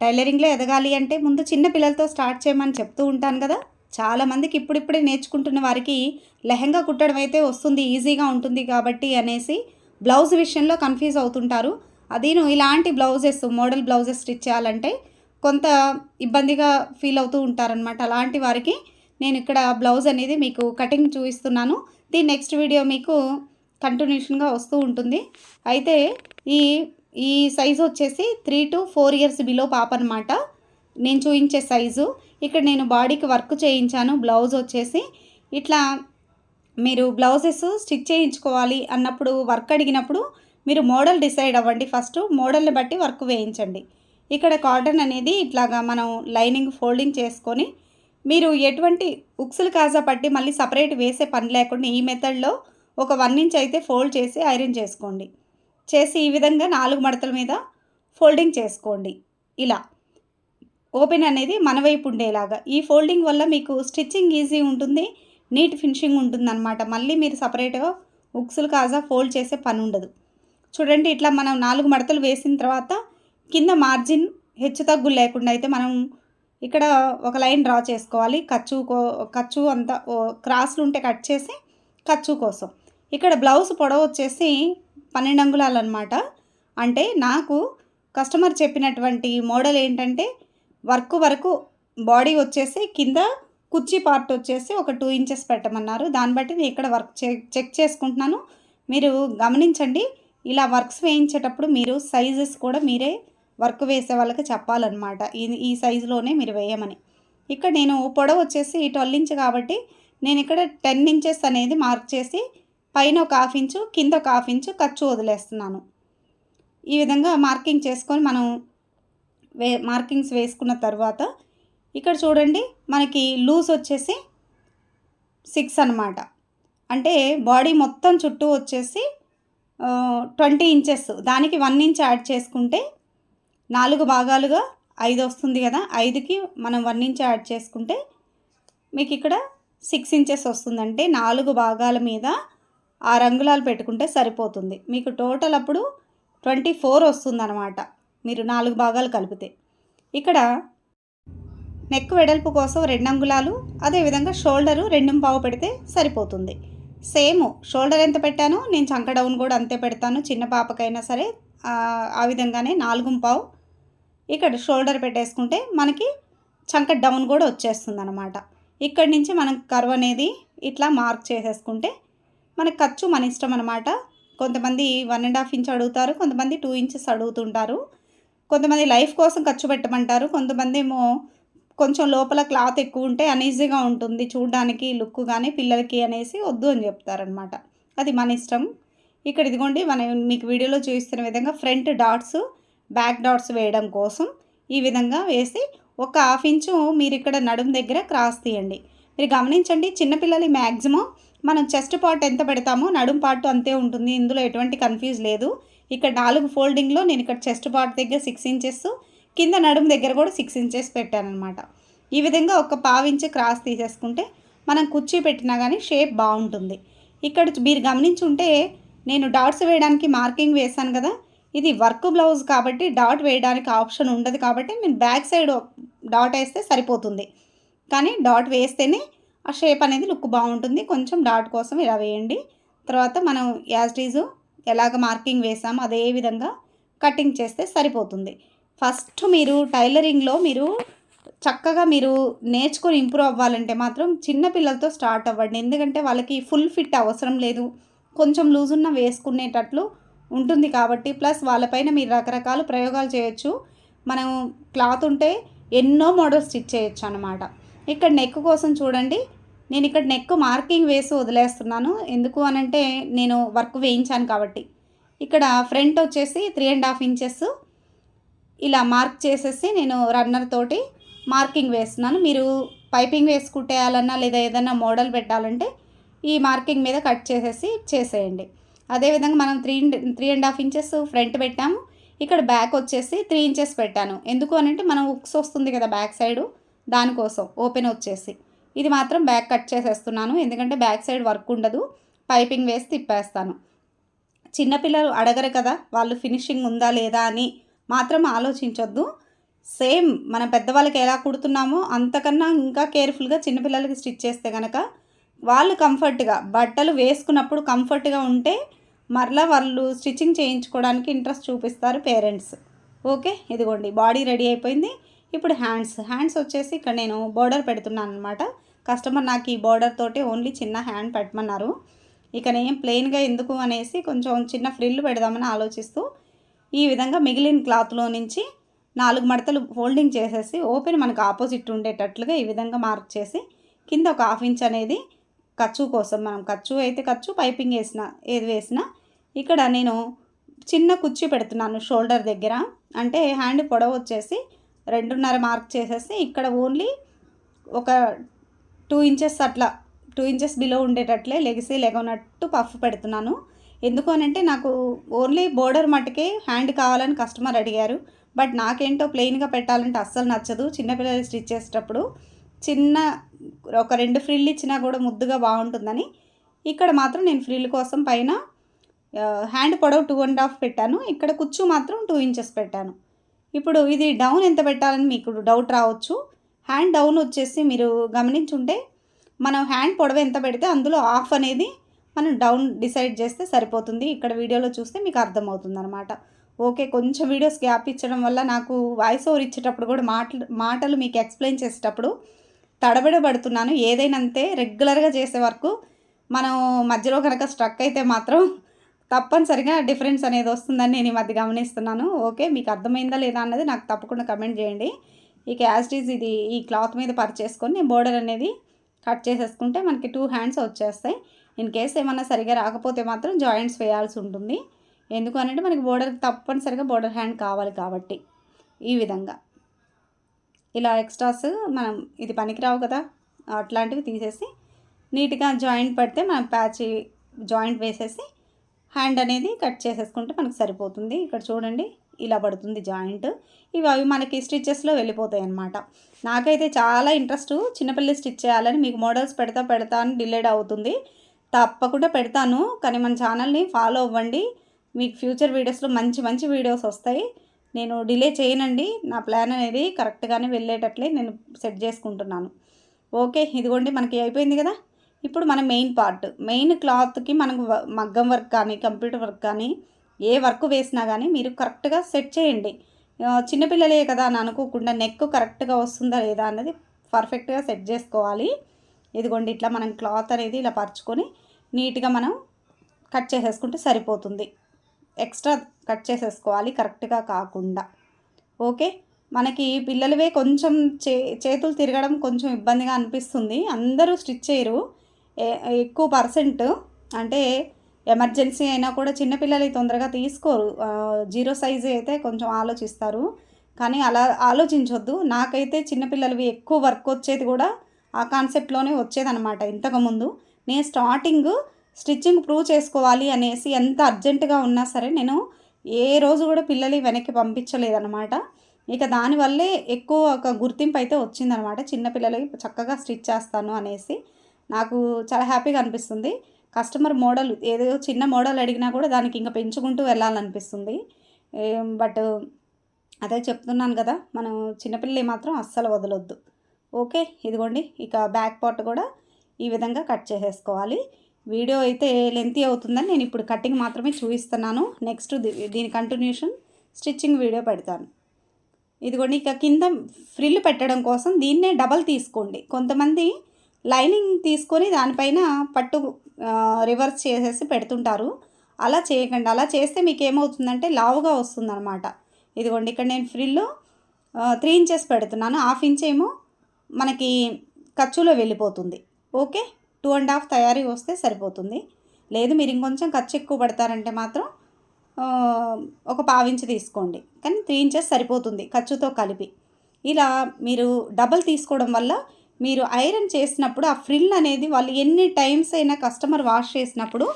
టైలరింగ్లో ఎదగాలి అంటే ముందు చిన్న పిల్లలతో స్టార్ట్ చేయమని చెప్తూ ఉంటాను కదా. చాలామందికి ఇప్పుడిప్పుడే నేర్చుకుంటున్న వారికి లెహంగా కుట్టడం అయితే వస్తుంది ఈజీగా ఉంటుంది కాబట్టి అనేసి బ్లౌజ్ విషయంలో కన్ఫ్యూజ్ అవుతుంటారు. అదీను ఇలాంటి బ్లౌజెస్ మోడల్ బ్లౌజెస్ స్టిచ్ చేయాలంటే కొంత ఇబ్బందిగా ఫీల్ అవుతూ ఉంటారనమాట అలాంటి వారికి నేను ఇక్కడ బ్లౌజ్ అనేది మీకు కటింగ్ చూపిస్తున్నాను. దీని నెక్స్ట్ వీడియో మీకు కంటిన్యూషన్గా వస్తూ ఉంటుంది. అయితే ఈ ఈ సైజు వచ్చేసి three two four years below పాప అనమాట నేను చూపించే సైజు ఇక్కడ నేను బాడీకి వర్క్ చేయించాను. బ్లౌజ్ వచ్చేసి ఇట్లా మీరు బ్లౌజెస్ స్టిచ్ చేయించుకోవాలి అన్నప్పుడు వర్క్ అడిగినప్పుడు మీరు మోడల్ డిసైడ్ అవ్వండి. ఫస్ట్ మోడల్ని బట్టి వర్క్ వేయించండి. ఇక్కడ కాటన్ అనేది ఇట్లాగా మనం లైనింగ్ ఫోల్డింగ్ చేసుకొని మీరు ఎటువంటి ఉక్సులు కాజా పట్టి మళ్ళీ సపరేట్ వేసే పని లేకుండా ఈ మెథడ్లో ఒక వన్ ఇంచ్ అయితే ఫోల్డ్ చేసి ఐరన్ చేసుకోండి. చేసి ఈ విధంగా నాలుగు మడతల మీద ఫోల్డింగ్ చేసుకోండి. ఇలా. ఓపెన్ అనేది మన వైపు ఉండేలాగా. ఈ ఫోల్డింగ్ వల్ల మీకు స్టిచ్చింగ్ ఈజీ ఉంటుంది నీట్ ఫినిషింగ్ ఉంటుంది అనమాట మళ్ళీ మీరు సపరేట్గా ఉక్సులు కాజా ఫోల్డ్ చేసే పని ఉండదు. చూడండి ఇట్లా మనం నాలుగు మడతలు వేసిన తర్వాత కింద మార్జిన్ హెచ్చు తగ్గులు లేకుండా అయితే మనం ఇక్కడ ఒక లైన్ డ్రా చేసుకోవాలి. ఖర్చు కో ఖర్చు అంతా క్రాస్లు ఉంటే కట్ చేసి ఖర్చు కోసం. ఇక్కడ బ్లౌజ్ పొడవు వచ్చేసి పన్నెండు అంగుళాలు అనమాట అంటే నాకు కస్టమర్ చెప్పినటువంటి మోడల్ ఏంటంటే వర్క్ వరకు బాడీ వచ్చేసి కింద కుర్చీ పార్ట్ వచ్చేసి ఒక టూ ఇంచెస్ పెట్టమన్నారు. దాన్ని బట్టి నేను ఇక్కడ వర్క్ చెక్ చెక్ చేసుకుంటున్నాను. మీరు గమనించండి ఇలా వర్క్స్ వేయించేటప్పుడు మీరు సైజెస్ కూడా మీరే వర్క్ వేసే వాళ్ళకి చెప్పాలన్నమాట. ఈ ఈ సైజులోనే మీరు వేయమని. ఇక్కడ నేను పొడవు వచ్చేసి ట్వెల్వ్ ఇంచ్ కాబట్టి నేను ఇక్కడ టెన్ ఇంచెస్ అనేది మార్క్ చేసి పైన ఒక హాఫ్ ఇంచు కింద ఒక హాఫ్ ఇంచు ఖర్చు వదిలేస్తున్నాను. ఈ విధంగా మార్కింగ్ చేసుకొని మనం వే మార్కింగ్స్ వేసుకున్న తర్వాత ఇక్కడ చూడండి మనకి లూజ్ వచ్చేసి సిక్స్ అనమాట అంటే బాడీ మొత్తం చుట్టూ వచ్చేసి ట్వంటీ ఇంచెస్. దానికి వన్ ఇంచ్ యాడ్ చేసుకుంటే నాలుగు భాగాలుగా ఐదు వస్తుంది కదా ఐదుకి మనం వన్ ఇంచ్ యాడ్ చేసుకుంటే మీకు ఇక్కడ సిక్స్ ఇంచెస్ వస్తుందంటే నాలుగు భాగాల మీద ఆ రంగులాలు పెట్టుకుంటే సరిపోతుంది. మీకు టోటల్ అప్పుడు ట్వంటీ ఫోర్ వస్తుందన్నమాట. మీరు నాలుగు భాగాలు కలిపితే. ఇక్కడ నెక్ వెడల్పు కోసం రెండు అంగుళాలు అదేవిధంగా షోల్డరు రెండు పావు పెడితే సరిపోతుంది. సేమ్ షోల్డర్ ఎంత పెట్టానో నేను చంక డౌన్ కూడా అంతే పెడతాను. చిన్న పాపకైనా సరే ఆ విధంగానే నాలుగు పావు ఇక్కడ షోల్డర్ పెట్టేసుకుంటే మనకి చంక డౌన్ కూడా వచ్చేస్తుంది అనమాట ఇక్కడి నుంచి మనం కర్వ్ అనేది ఇట్లా మార్క్ చేసేసుకుంటే మనకు ఖర్చు మన ఇష్టం అనమాట కొంతమంది వన్ అండ్ హాఫ్ ఇంచ్ అడుగుతారు కొంతమంది టూ ఇంచెస్ అడుగుతుంటారు. కొంతమంది లైఫ్ కోసం ఖర్చు పెట్టమంటారు కొంతమంది ఏమో కొంచెం లోపల క్లాత్ ఎక్కువ ఉంటే అనీజీగా ఉంటుంది చూడడానికి లుక్ కానీ పిల్లలకి అనేసి వద్దు అని చెప్తారనమాట అది మన ఇష్టం. ఇక్కడ ఇదిగోండి మన మీకు వీడియోలో చూపిస్తున్న విధంగా ఫ్రంట్ డాట్స్ బ్యాక్ డాట్స్ వేయడం కోసం ఈ విధంగా వేసి ఒక హాఫ్ ఇంచు మీరు ఇక్కడ నడుము దగ్గర క్రాస్ తీయండి. మీరు గమనించండి చిన్నపిల్లలు మ్యాక్సిమం మనం చెస్ట్ పార్ట్ ఎంత పెడతామో నడుం పార్ట్ అంతే ఉంటుంది. ఇందులో ఎటువంటి కన్ఫ్యూజ్ లేదు. ఇక్కడ నాలుగు ఫోల్డింగ్లో నేను ఇక్కడ చెస్ట్ పార్ట్ దగ్గర సిక్స్ ఇంచెస్ కింద నడుము దగ్గర కూడా సిక్స్ ఇంచెస్ పెట్టానమాట ఈ విధంగా ఒక పావించి క్రాస్ తీసేసుకుంటే మనం కుర్చీ పెట్టినా కానీ షేప్ బాగుంటుంది. ఇక్కడ మీరు గమనించుంటే నేను డాట్స్ వేయడానికి మార్కింగ్ వేశాను కదా. ఇది వర్క్ బ్లౌజ్ కాబట్టి డాట్ వేయడానికి ఆప్షన్ ఉండదు కాబట్టి నేను బ్యాక్ సైడ్ డాట్ వేస్తే సరిపోతుంది. కానీ డాట్ వేస్తేనే ఆ షేప్ అనేది లుక్ బాగుంటుంది. కొంచెం డాట్ కోసం ఇలా వేయండి. తర్వాత మనం యాజ్టీజు ఎలాగ మార్కింగ్ వేసామో అదే విధంగా కటింగ్ చేస్తే సరిపోతుంది. ఫస్ట్ మీరు టైలరింగ్లో మీరు చక్కగా మీరు నేర్చుకొని ఇంప్రూవ్ అవ్వాలంటే మాత్రం చిన్న పిల్లలతో స్టార్ట్ అవ్వండి. ఎందుకంటే వాళ్ళకి ఫుల్ ఫిట్ అవసరం లేదు. కొంచెం లూజ్ ఉన్న వేసుకునేటట్లు ఉంటుంది కాబట్టి ప్లస్ వాళ్ళపైన మీరు రకరకాల ప్రయోగాలు చేయొచ్చు. మనం క్లాత్ ఉంటే ఎన్నో మోడల్స్ స్టిచ్ చేయొచ్చు అనమాట ఇక్కడ నెక్ కోసం చూడండి. నేను ఇక్కడ నెక్ మార్కింగ్ వేసి వదిలేస్తున్నాను. ఎందుకు అనంటే నేను వర్క్ వేయించాను కాబట్టి. ఇక్కడ ఫ్రంట్ వచ్చేసి త్రీ అండ్ హాఫ్ ఇంచెస్ ఇలా మార్క్ చేసేసి నేను రన్నర్ తోటి మార్కింగ్ వేస్తున్నాను. మీరు పైపింగ్ వేసి కుట్టేయాలన్నా లేదా ఏదైనా మోడల్ పెట్టాలంటే ఈ మార్కింగ్ మీద కట్ చేసేసి చేసేయండి. అదేవిధంగా మనం three three and half inches front పెట్టాము. ఇక్కడ బ్యాక్ వచ్చేసి త్రీ ఇంచెస్ పెట్టాను. ఎందుకు అనంటే మనం ఉక్స్ వస్తుంది కదా బ్యాక్ సైడు దానికోసం ఓపెన్ వచ్చేసి. ఇది మాత్రం బ్యాక్ కట్ చేసేస్తున్నాను. ఎందుకంటే బ్యాక్ సైడ్ వర్క్ ఉండదు. పైపింగ్ వేసి తిప్పేస్తాను. చిన్నపిల్లలు అడగరు కదా వాళ్ళు ఫినిషింగ్ ఉందా లేదా అని మాత్రం ఆలోచించొద్దు. సేమ్ మన పెద్దవాళ్ళకి ఎలా కుడుతున్నామో అంతకన్నా ఇంకా కేర్ఫుల్గా చిన్నపిల్లలకి స్టిచ్ చేస్తే కనుక వాళ్ళు కంఫర్ట్గా బట్టలు వేసుకున్నప్పుడు కంఫర్ట్గా ఉంటే మరలా వాళ్ళు స్టిచ్చింగ్ చేయించుకోవడానికి ఇంట్రెస్ట్ చూపిస్తారు పేరెంట్స్. ఓకే? ఇదిగోండి బాడీ రెడీ అయిపోయింది. ఇప్పుడు హ్యాండ్స్. హ్యాండ్స్ వచ్చేసి ఇక్కడ నేను బోర్డర్ పెడుతున్నాను అనమాట కస్టమర్ నాకు ఈ బోర్డర్ తోటి ఓన్లీ చిన్న హ్యాండ్ పెట్టమన్నారు. ఇక నేను ప్లెయిన్గా ఎందుకు అనేసి కొంచెం చిన్న ఫ్రిల్ పెడదామని ఆలోచిస్తూ ఈ విధంగా మిగిలిన క్లాత్లో నుంచి నాలుగు మడతలు ఫోల్డింగ్ చేసేసి ఓపెన్ మనకు ఆపోజిట్ ఉండేటట్లుగా ఈ విధంగా మార్క్ చేసి కింద ఒక హాఫ్ ఇంచ్ అనేది ఖర్చు కోసం మనం ఖర్చు అయితే ఖర్చు పైపింగ్ వేసిన ఏది వేసినా ఇక్కడ నేను చిన్న కుర్చీ పెడుతున్నాను షోల్డర్ దగ్గర. అంటే హ్యాండ్ పొడవు వచ్చేసి రెండున్నర మార్క్ చేసేస్తే ఇక్కడ ఓన్లీ ఒక టూ ఇంచెస్ అట్లా టూ ఇంచెస్ బిలో ఉండేటట్లే లెగిసి లెగనట్టు పఫ్ పెడుతున్నాను. ఎందుకు అనంటే నాకు ఓన్లీ బోర్డర్ మట్టుకే హ్యాండ్ కావాలని కస్టమర్ అడిగారు. బట్ నాకేంటో ప్లెయిన్గా పెట్టాలంటే అస్సలు నచ్చదు. చిన్నపిల్లలు స్టిచ్ చేసేటప్పుడు చిన్న ఒక రెండు ఫ్రిల్ ఇచ్చినా కూడా ముద్దుగా బాగుంటుందని ఇక్కడ మాత్రం నేను ఫ్రిల్ కోసం పైన హ్యాండ్ పొడవు టూ అండ్ హాఫ్ పెట్టాను. ఇక్కడ కుచ్చు మాత్రం టూ ఇంచెస్ పెట్టాను. ఇప్పుడు ఇది డౌన్ ఎంత పెట్టాలని మీకు డౌట్ రావచ్చు. హ్యాండ్ డౌన్ వచ్చేసి మీరు గమనించుంటే మనం హ్యాండ్ పొడవ ఎంత పెడితే అందులో ఆఫ్ అనేది మనం డౌన్ డిసైడ్ చేస్తే సరిపోతుంది. ఇక్కడ వీడియోలో చూస్తే మీకు అర్థమవుతుంది అనమాట ఓకే కొంచెం వీడియోస్ గ్యాప్ ఇచ్చడం వల్ల నాకు వాయిస్ ఓవర్ ఇచ్చేటప్పుడు కూడా మాటలు మాటలు మీకు ఎక్స్ప్లెయిన్ చేసేటప్పుడు తడబడబడుతున్నాను. ఏదైనా అంతే రెగ్యులర్గా చేసే వరకు మనం మధ్యలో కనుక స్ట్రక్ అయితే మాత్రం తప్పనిసరిగా డిఫరెన్స్ అనేది వస్తుందని నేను ఈ మధ్య గమనిస్తున్నాను. ఓకే మీకు అర్థమైందా లేదా అన్నది నాకు తప్పకుండా కమెంట్ చేయండి. ఇక ఈజ్ ఇది ఈ క్లాత్ మీద పరిచేసుకొని నేను బోర్డర్ అనేది కట్ చేసేసుకుంటే మనకి టూ హ్యాండ్స్ వచ్చేస్తాయి. ఇన్ కేస్ ఏమన్నా సరిగా రాకపోతే మాత్రం జాయింట్స్ వేయాల్సి ఉంటుంది. ఎందుకు అంటే మనకి బోర్డర్ తప్పనిసరిగా బోర్డర్ హ్యాండ్ కావాలి కాబట్టి ఈ విధంగా. ఇలా ఎక్స్ట్రాస్ మనం ఇది పనికిరావు కదా అట్లాంటివి తీసేసి నీట్గా జాయింట్ పడితే మనం ప్యాచ్ జాయింట్ వేసేసి హ్యాండ్ అనేది కట్ చేసేసుకుంటే మనకు సరిపోతుంది. ఇక్కడ చూడండి ఇలా పడుతుంది జాయింట్. ఇవి అవి మనకి స్టిచ్చెస్లో వెళ్ళిపోతాయి అన్నమాట. నాకైతే చాలా ఇంట్రెస్ట్ చిన్నపిల్లలు స్టిచ్ చేయాలని మీకు మోడల్స్ పెడతా పెడతా అని డిలేడ్ అవుతుంది. తప్పకుండా పెడతాను కానీ మన ఛానల్ని ఫాలో అవ్వండి. మీకు ఫ్యూచర్ వీడియోస్లో మంచి మంచి వీడియోస్ వస్తాయి. నేను డిలే చేయనండి. నా ప్లాన్ అనేది కరెక్ట్గానే వెళ్ళేటట్లే నేను సెట్ చేసుకుంటున్నాను. ఓకే ఇదిగోండి మనకి అయిపోయింది కదా? ఇప్పుడు మన మెయిన్ పార్ట్ మెయిన్ క్లాత్కి మనకు మగ్గం వర్క్ కానీ కంప్యూటర్ వర్క్ కానీ ఏ వర్క్ వేసినా కానీ మీరు కరెక్ట్గా సెట్ చేయండి. చిన్నపిల్లలే కదా అని అనుకోకుండా నెక్ కరెక్ట్గా వస్తుందా లేదా అన్నది పర్ఫెక్ట్గా సెట్ చేసుకోవాలి. ఇదిగోండి ఇట్లా మనం క్లాత్ అనేది ఇలా పరుచుకొని నీట్గా మనం కట్ చేసేసుకుంటే సరిపోతుంది. ఎక్స్ట్రా కట్ చేసేసుకోవాలి కరెక్ట్గా కాకుండా. ఓకే? మనకి పిల్లలవే కొంచెం చే చేతులు తిరగడం కొంచెం ఇబ్బందిగా అనిపిస్తుంది. అందరూ స్టిచ్ చేయరు. ఎక్కువ పర్సెంట్ అంటే ఎమర్జెన్సీ అయినా కూడా చిన్నపిల్లలు తొందరగా తీసుకోరు. జీరో సైజ్ అయితే కొంచెం ఆలోచిస్తారు. కానీ అలా ఆలోచించొద్దు. నాకైతే చిన్నపిల్లలవి ఎక్కువ వర్క్ వచ్చేది కూడా ఆ కాన్సెప్ట్లోనే వచ్చేదనమాట ఇంతకుముందు నేను స్టార్టింగ్ స్టిచ్చింగ్ ప్రూవ్ చేసుకోవాలి అనేసి ఎంత అర్జెంటుగా ఉన్నా సరే నేను ఏ రోజు కూడా పిల్లలు వెనక్కి పంపించలేదన్నమాట. ఇక దానివల్లే ఎక్కువ ఒక గుర్తింపు అయితే వచ్చిందనమాట చిన్నపిల్లలకి చక్కగా స్టిచ్ చేస్తాను అనేసి. నాకు చాలా హ్యాపీగా అనిపిస్తుంది. కస్టమర్ మోడల్ ఏదో చిన్న మోడల్ అడిగినా కూడా దానికి ఇంకా పెంచుకుంటూ వెళ్ళాలనిపిస్తుంది. బట్ అదే చెప్తున్నాను కదా మనం చిన్నపిల్లలు మాత్రం అస్సలు వదలొద్దు. ఓకే ఇదిగోండి ఇక బ్యాక్ పార్ట్ కూడా ఈ విధంగా కట్ చేసేసుకోవాలి. వీడియో అయితే లెంతీ అవుతుందని నేను ఇప్పుడు కటింగ్ మాత్రమే చూపిస్తున్నాను. నెక్స్ట్ దీని కంటిన్యూషన్ స్టిచ్చింగ్ వీడియో పెడతాను. ఇదిగోండి ఇక కింద ఫ్రిల్ పెట్టడం కోసం దీన్నే డబల్ తీసుకోండి. కొంతమంది లైనింగ్ తీసుకొని దానిపైన పట్టు రివర్స్ చేసేసి పెడుతుంటారు. అలా చేయకండి. అలా చేస్తే మీకు ఏమవుతుందంటే లావుగా వస్తుందన్నమాట. ఇదిగోండి ఇక్కడ నేను ఫ్రిల్ త్రీ ఇంచెస్ పెడుతున్నాను. హాఫ్ ఇంచ్ ఏమో మనకి ఖర్చులో వెళ్ళిపోతుంది. ఓకే? టూ అండ్ హాఫ్ తయారీ వస్తే సరిపోతుంది. లేదు మీరు ఇంకొంచెం ఖర్చు ఎక్కువ పడతారంటే మాత్రం ఒక పావించి తీసుకోండి. కానీ త్రీ ఇంచెస్ సరిపోతుంది ఖర్చుతో కలిపి. ఇలా మీరు డబల్ తీసుకోవడం వల్ల మీరు ఐరన్ చేసినప్పుడు ఆ ఫ్రిల్ అనేది వాళ్ళు ఎన్ని టైమ్స్ అయినా కస్టమర్ వాష్ చేసినప్పుడు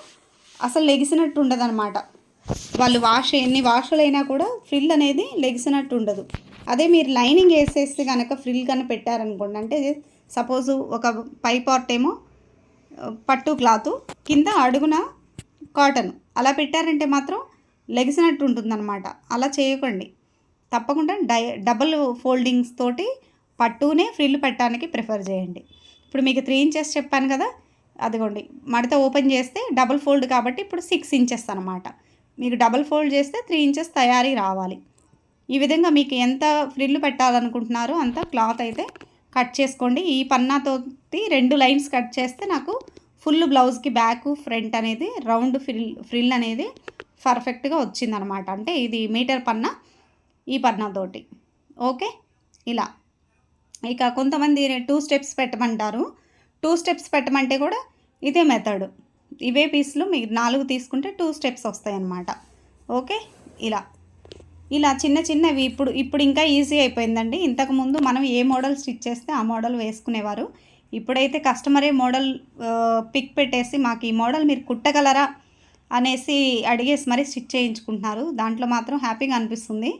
అసలు లెగిసినట్టు ఉండదన్నమాట. వాళ్ళు వాష్ ఎన్ని వాషులైనా కూడా ఫ్రిల్ అనేది లెగిసినట్టు ఉండదు. అదే మీరు లైనింగ్ వేసేస్తే కనుక ఫ్రిల్ కనుక పెట్టారనుకోండి అంటే సపోజు ఒక పై పార్ట్ ఏమో పట్టు క్లాత్ కింద అడుగున కాటన్. అలా పెట్టారంటే మాత్రం లెగిసినట్టు ఉంటుందన్నమాట. అలా చేయకండి. తప్పకుండా డై డబుల్ ఫోల్డింగ్స్ తోటి పట్టునే ఫ్రిల్ పెట్టడానికి ప్రిఫర్ చేయండి. ఇప్పుడు మీకు త్రీ ఇంచెస్ చెప్పాను కదా అదిగోండి. మడత ఓపెన్ చేస్తే డబుల్ ఫోల్డ్ కాబట్టి ఇప్పుడు సిక్స్ ఇంచెస్ అనమాట మీకు డబుల్ ఫోల్డ్ చేస్తే త్రీ ఇంచెస్ తయారీ రావాలి. ఈ విధంగా మీకు ఎంత ఫ్రిల్ పెట్టాలనుకుంటున్నారో అంత క్లాత్ అయితే కట్ చేసుకోండి. ఈ పన్నాతో రెండు లైన్స్ కట్ చేస్తే నాకు ఫుల్ బ్లౌజ్కి బ్యాక్ ఫ్రంట్ అనేది రౌండ్ ఫ్రిల్ ఫ్రిల్ అనేది పర్ఫెక్ట్గా వచ్చిందనమాట అంటే ఇది మీటర్ పన్నా ఈ పన్నాతోటి. ఓకే? ఇలా. ఇక కొంతమంది టూ స్టెప్స్ పెట్టమంటారు. టూ స్టెప్స్ పెట్టమంటే కూడా ఇదే మెథడ్ ఇవే పీసులు మీకు నాలుగు తీసుకుంటే టూ స్టెప్స్ వస్తాయి అన్నమాట ఓకే? ఇలా. ఇలా చిన్న చిన్నవి ఇప్పుడు ఇప్పుడు ఇంకా ఈజీ అయిపోయిందండి. ఇంతకుముందు మనం ఏ మోడల్ స్టిచ్ చేస్తే ఆ మోడల్ వేసుకునేవారు. ఇప్పుడైతే కస్టమరే మోడల్ పిక్ పెట్టేసి మాకు ఈ మోడల్ మీరు కుట్టగలరా అనేసి అడిగేసి మరీ స్టిచ్ చేయించుకుంటున్నారు. దాంట్లో మాత్రం హ్యాపీగా అనిపిస్తుంది.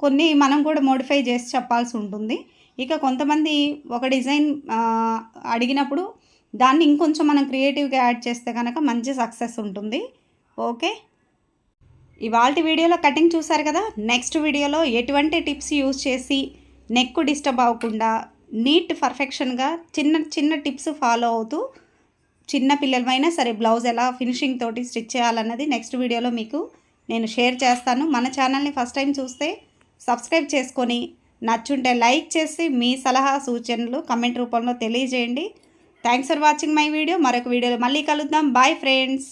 కొన్ని మనం కూడా మోడిఫై చేసి చెప్పాల్సి ఉంటుంది. ఇక కొంతమంది ఒక డిజైన్ అడిగినప్పుడు దాన్ని ఇంకొంచెం మనం క్రియేటివ్గా యాడ్ చేస్తే కనుక మంచి సక్సెస్ ఉంటుంది. ఓకే? ఇవాళ వీడియోలో కటింగ్ చూసారు కదా? నెక్స్ట్ వీడియోలో ఎటువంటి టిప్స్ యూజ్ చేసి నెక్ డిస్టర్బ్ అవ్వకుండా నీట్ పర్ఫెక్షన్గా చిన్న చిన్న టిప్స్ ఫాలో అవుతూ చిన్న పిల్లలమైనా సరే బ్లౌజ్ ఎలా ఫినిషింగ్ తోటి స్టిచ్ చేయాలన్నది నెక్స్ట్ వీడియోలో మీకు నేను షేర్ చేస్తాను. మన ఛానల్ని ఫస్ట్ టైం చూస్తే సబ్స్క్రైబ్ చేసుకొని నచ్చుంటే లైక్ చేసి మీ సలహా సూచనలు కమెంట్ రూపంలో తెలియజేయండి. Thanks for watching my video మరొక వీడియోలో మళ్ళీ కలుద్దాం. Bye friends